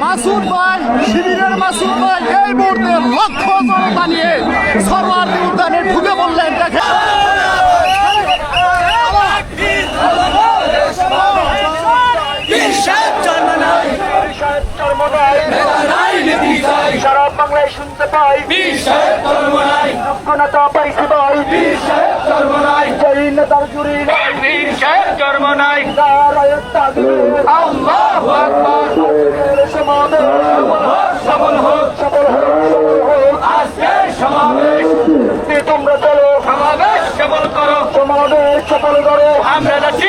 মাসুদ ভাই, শিবিরের মাসুদ ভাই এই মুহূর্তে লক্ষ জনতা নিয়ে সরোয়ার্দী উদ্যানে ঢুকে বললেন দেখেন। সারা বাংলায় শুনতে পাই যোগ্যতা পাইছি ভাই জয় নেতার জুড়ি নাই নারায়ণ তাকবীর আল্লাহু সমাবেশ সফল হোক সফল হোক সফল হোক আজকে সমাবেশ তোমরা চলো সমাবেশ সফল করো সমাবেশ সফল করো আমরা যাচ্ছি